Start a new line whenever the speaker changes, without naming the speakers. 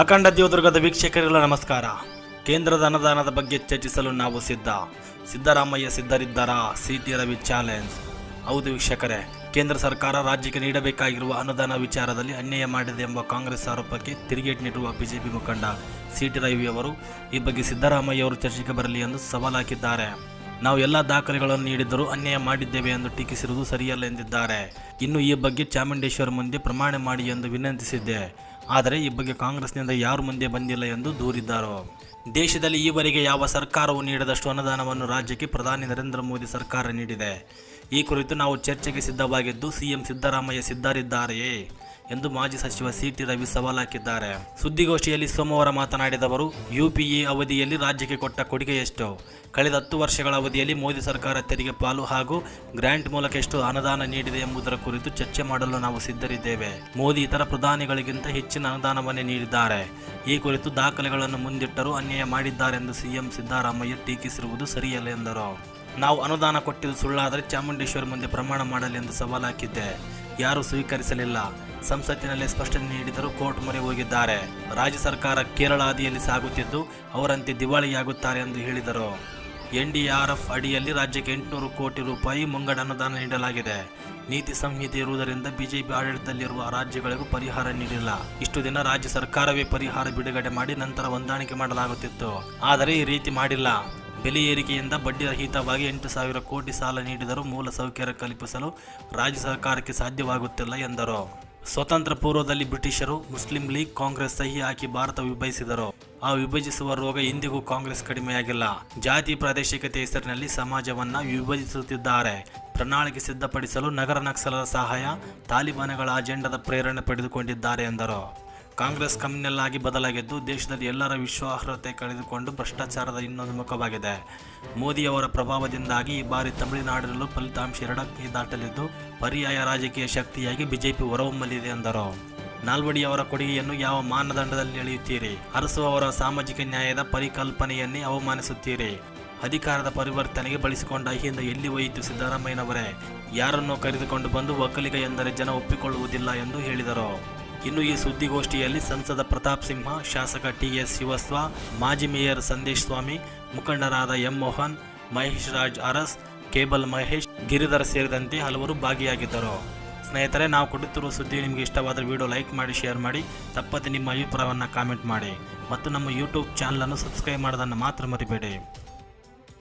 ಅಖಂಡ ದೇವದುರ್ಗದ ವೀಕ್ಷಕರಿಗೆಲ್ಲ ನಮಸ್ಕಾರ. ಕೇಂದ್ರದ ಅನುದಾನದ ಬಗ್ಗೆ ಚರ್ಚಿಸಲು ನಾವು ಸಿದ್ಧ. Siddaramaiah ಸಿದ್ಧರಿದ್ದಾರಾ? C T Ravi challenge. ಹೌದು ವೀಕ್ಷಕರೇ, ಕೇಂದ್ರ ಸರ್ಕಾರ ರಾಜ್ಯಕ್ಕೆ ನೀಡಬೇಕಾಗಿರುವ ಅನುದಾನ ವಿಚಾರದಲ್ಲಿ ಅನ್ಯಾಯ ಮಾಡಿದೆ ಎಂಬ ಕಾಂಗ್ರೆಸ್ ಆರೋಪಕ್ಕೆ ತಿರುಗೇಟು ನೀಡಿರುವ ಬಿಜೆಪಿ ಮುಖಂಡ ಸಿ ಟಿ ರವಿ ಅವರು, ಈ ಬಗ್ಗೆ ಸಿದ್ದರಾಮಯ್ಯ ಅವರು ಚರ್ಚೆಗೆ ಬರಲಿ ಎಂದು ಸವಾಲು ಹಾಕಿದ್ದಾರೆ. ನಾವು ಎಲ್ಲ ದಾಖಲೆಗಳನ್ನು ನೀಡಿದ್ದರೂ ಅನ್ಯಾಯ ಮಾಡಿದ್ದೇವೆ ಎಂದು ಟೀಕಿಸಿರುವುದು ಸರಿಯಲ್ಲ ಎಂದಿದ್ದಾರೆ. ಇನ್ನು ಈ ಬಗ್ಗೆ ಚಾಮುಂಡೇಶ್ವರ ಮುಂದೆ ಪ್ರಮಾಣ ಮಾಡಿ ಎಂದು ವಿನಂತಿಸಿದ್ದೆ. ಆದರೆ ಈ ಬಗ್ಗೆ ಕಾಂಗ್ರೆಸ್ನಿಂದ ಯಾರು ಮುಂದೆ ಬಂದಿಲ್ಲ ಎಂದು ದೂರಿದ್ದಾರೆ? ದೇಶದಲ್ಲಿ ಈವರೆಗೆ ಯಾವ ಸರ್ಕಾರವು ನೀಡದಷ್ಟು ಅನುದಾನವನ್ನು ರಾಜ್ಯಕ್ಕೆ ಪ್ರಧಾನಿ ನರೇಂದ್ರ ಮೋದಿ ಸರ್ಕಾರ ನೀಡಿದೆ. ಈ ಕುರಿತು ನಾವು ಚರ್ಚೆಗೆ ಸಿದ್ಧವಾಗಿದ್ದು ಸಿಎಂ ಸಿದ್ದರಾಮಯ್ಯ ಸಿದ್ಧರಿದ್ದಾರೆಯೇ? ಎಂದು ಮಾಜಿ ಸಚಿವ ಸಿಟಿ ರವಿ ಸವಾಲಾಕಿದ್ದಾರೆ ಸುದ್ದಿಗೋಷ್ಠಿಯಲ್ಲಿ ಸೋಮವಾರ ಮಾತನಾಡಿದವರು ಯುಪಿಎ ಅವಧಿಯಲ್ಲಿ ರಾಜ್ಯಕ್ಕೆ ಕೊಟ್ಟ ಕೊಡುಗೆ ಎಷ್ಟು? ಕಳೆದ ಹತ್ತು ವರ್ಷಗಳ ಅವಧಿಯಲ್ಲಿ ಮೋದಿ ಸರ್ಕಾರ ತೆರಿಗೆ ಪಾಲು ಹಾಗೂ ಗ್ರಾಂಟ್ ಮೂಲಕ ಎಷ್ಟು ಅನುದಾನ ನೀಡಿದೆ ಎಂಬುದರ ಕುರಿತು ಚರ್ಚೆ ಮಾಡಲು ನಾವು ಸಿದ್ಧರಿದ್ದೇವೆ. ಮೋದಿ ಇತರ ಪ್ರಧಾನಿಗಳಿಗಿಂತ ಹೆಚ್ಚಿನ ಅನುದಾನವನ್ನೇ ನೀಡಿದ್ದಾರೆ. ಈ ಕುರಿತು ದಾಖಲೆಗಳನ್ನು ಮುಂದಿಟ್ಟರೂ ಅನ್ಯಾಯ ಮಾಡಿದ್ದಾರೆಂದು ಸಿಎಂ ಸಿದ್ದರಾಮಯ್ಯ ಟೀಕಿಸಿರುವುದು ಸರಿಯಲ್ಲ ಎಂದರು. ನಾವು ಅನುದಾನ ಕೊಟ್ಟಿದ್ದು ಸುಳ್ಳಾದರೆ ಚಾಮುಂಡೇಶ್ವರಿ ಮುಂದೆ ಪ್ರಮಾಣ ಮಾಡಲಿ ಎಂದು ಸವಾಲು ಹಾಕಿದ್ದೆ. ಯಾರೂ ಸ್ವೀಕರಿಸಲಿಲ್ಲ. ಸಂಸತ್ತಿನಲ್ಲಿ ಸ್ಪಷ್ಟನೆ ನೀಡಿದರೂ ಕೋರ್ಟ್ ಮೊರೆ ಹೋಗಿದ್ದಾರೆ. ರಾಜ್ಯ ಸರ್ಕಾರ ಕೇರಳ ಹಾದಿಯಲ್ಲಿ ಸಾಗುತ್ತಿದ್ದು, ಅವರಂತೆ ದಿವಾಳಿಯಾಗುತ್ತಾರೆ ಎಂದು ಹೇಳಿದರು. ಎನ್ಡಿಆರ್ಎಫ್ ಅಡಿಯಲ್ಲಿ ರಾಜ್ಯಕ್ಕೆ ಎಂಟುನೂರು ಕೋಟಿ ರೂಪಾಯಿ ಮುಂಗಡ ಅನುದಾನ ನೀಡಲಾಗಿದೆ. ನೀತಿ ಸಂಹಿತೆ ಇರುವುದರಿಂದ ಬಿಜೆಪಿ ಆಡಳಿತದಲ್ಲಿರುವ ರಾಜ್ಯಗಳಿಗೂ ಪರಿಹಾರ ನೀಡಿಲ್ಲ. ಇಷ್ಟು ದಿನ ರಾಜ್ಯ ಸರ್ಕಾರವೇ ಪರಿಹಾರ ಬಿಡುಗಡೆ ಮಾಡಿ ನಂತರ ಹೊಂದಾಣಿಕೆ ಮಾಡಲಾಗುತ್ತಿತ್ತು. ಆದರೆ ಈ ರೀತಿ ಮಾಡಿಲ್ಲ. ಬೆಲೆ ಏರಿಕೆಯಿಂದ ಬಡ್ಡಿ ರಹಿತವಾಗಿ ಎಂಟು ಸಾವಿರ ಕೋಟಿ ಸಾಲ ನೀಡಿದರೂ ಮೂಲ ಸೌಕರ್ಯ ಕಲ್ಪಿಸಲು ರಾಜ್ಯ ಸರ್ಕಾರಕ್ಕೆ ಸಾಧ್ಯವಾಗುತ್ತಿಲ್ಲ ಎಂದರು. ಸ್ವತಂತ್ರ ಪೂರ್ವದಲ್ಲಿ ಬ್ರಿಟಿಷರು, ಮುಸ್ಲಿಂ ಲೀಗ್, ಕಾಂಗ್ರೆಸ್ ಸಹಿ ಹಾಕಿ ಭಾರತ ವಿಭಜಿಸಿದರು. ಆ ವಿಭಜಿಸುವ ರೋಗ ಇಂದಿಗೂ ಕಾಂಗ್ರೆಸ್ ಕಡಿಮೆಯಾಗಿಲ್ಲ. ಜಾತಿ ಪ್ರಾದೇಶಿಕತೆ ಹೆಸರಿನಲ್ಲಿ ಸಮಾಜವನ್ನ ವಿಭಜಿಸುತ್ತಿದ್ದಾರೆ. ಪ್ರಣಾಳಿಕೆ ಸಿದ್ಧಪಡಿಸಲು ನಗರ ನಕ್ಸಲರ ಸಹಾಯ, ತಾಲಿಬಾನ್ಗಳ ಅಜೆಂಡಾದ ಪ್ರೇರಣೆ ಪಡೆದುಕೊಂಡಿದ್ದಾರೆ ಎಂದರು. ಕಾಂಗ್ರೆಸ್ ಆಗಿ ಬದಲಾಗಿದ್ದು ದೇಶದಲ್ಲಿ ಎಲ್ಲರ ವಿಶ್ವಾಸಾರ್ಹತೆ ಕಳೆದುಕೊಂಡು ಭ್ರಷ್ಟಾಚಾರದ ಇನ್ನೊಂದು ಮುಖವಾಗಿದೆ. ಮೋದಿಯವರ ಪ್ರಭಾವದಿಂದಾಗಿ ಈ ಬಾರಿ ತಮಿಳುನಾಡಿನಲ್ಲೂ ಫಲಿತಾಂಶ ಎರಡಕ್ಕೆ ದಾಟಲಿದ್ದು, ಪರ್ಯಾಯ ರಾಜಕೀಯ ಶಕ್ತಿಯಾಗಿ ಬಿಜೆಪಿ ಹೊರಹೊಮ್ಮಲಿದೆ ಎಂದರು. ನಾಲ್ವಡಿಯವರ ಕೊಡುಗೆಯನ್ನು ಯಾವ ಮಾನದಂಡದಲ್ಲಿ ಎಳೆಯುತ್ತೀರಿ? ಅರಸುವವರ ಸಾಮಾಜಿಕ ನ್ಯಾಯದ ಪರಿಕಲ್ಪನೆಯನ್ನೇ ಅವಮಾನಿಸುತ್ತೀರಿ? ಅಧಿಕಾರದ ಪರಿವರ್ತನೆಗೆ ಬಳಸಿಕೊಂಡ ಹಿಂದೆ ಎಲ್ಲಿ ಹೋಯಿತು ಸಿದ್ದರಾಮಯ್ಯನವರೇ? ಯಾರನ್ನೋ ಕರೆದುಕೊಂಡು ಬಂದು ಒಕ್ಕಲಿಗ ಎಂದರೆ ಜನ ಒಪ್ಪಿಕೊಳ್ಳುವುದಿಲ್ಲ ಎಂದು ಹೇಳಿದರು. ಇನ್ನು ಈ ಸುದ್ದಿಗೋಷ್ಠಿಯಲ್ಲಿ ಸಂಸದ ಪ್ರತಾಪ್ ಸಿಂಹ, ಶಾಸಕ ಟಿ ಎಸ್ ಶಿವಸ್ವ, ಮಾಜಿ ಮೇಯರ್ ಸಂದೇಶ್ ಸ್ವಾಮಿ, ಮುಖಂಡರಾದ ಎಂ. ಮೋಹನ್, ಮಹೇಶ್ ರಾಜ್ ಅರಸ್, ಕೇಬಲ್ ಮಹೇಶ್, ಗಿರಿಧರ್ ಸೇರಿದಂತೆ ಹಲವರು ಭಾಗಿಯಾಗಿದ್ದರು. ಸ್ನೇಹಿತರೆ, ನಾವು ಕೊಟ್ಟಿರುವ ಸುದ್ದಿ ನಿಮಗೆ ಇಷ್ಟವಾದ ವಿಡಿಯೋ ಲೈಕ್ ಮಾಡಿ, ಶೇರ್ ಮಾಡಿ, ತಪ್ಪದೆ ನಿಮ್ಮ ಅಭಿಪ್ರಾಯವನ್ನು ಕಾಮೆಂಟ್ ಮಾಡಿ. ಮತ್ತು ನಮ್ಮ ಯೂಟ್ಯೂಬ್ ಚಾನಲನ್ನು ಸಬ್ಸ್ಕ್ರೈಬ್ ಮಾಡೋದನ್ನು ಮಾತ್ರ ಮರಿಬೇಡಿ.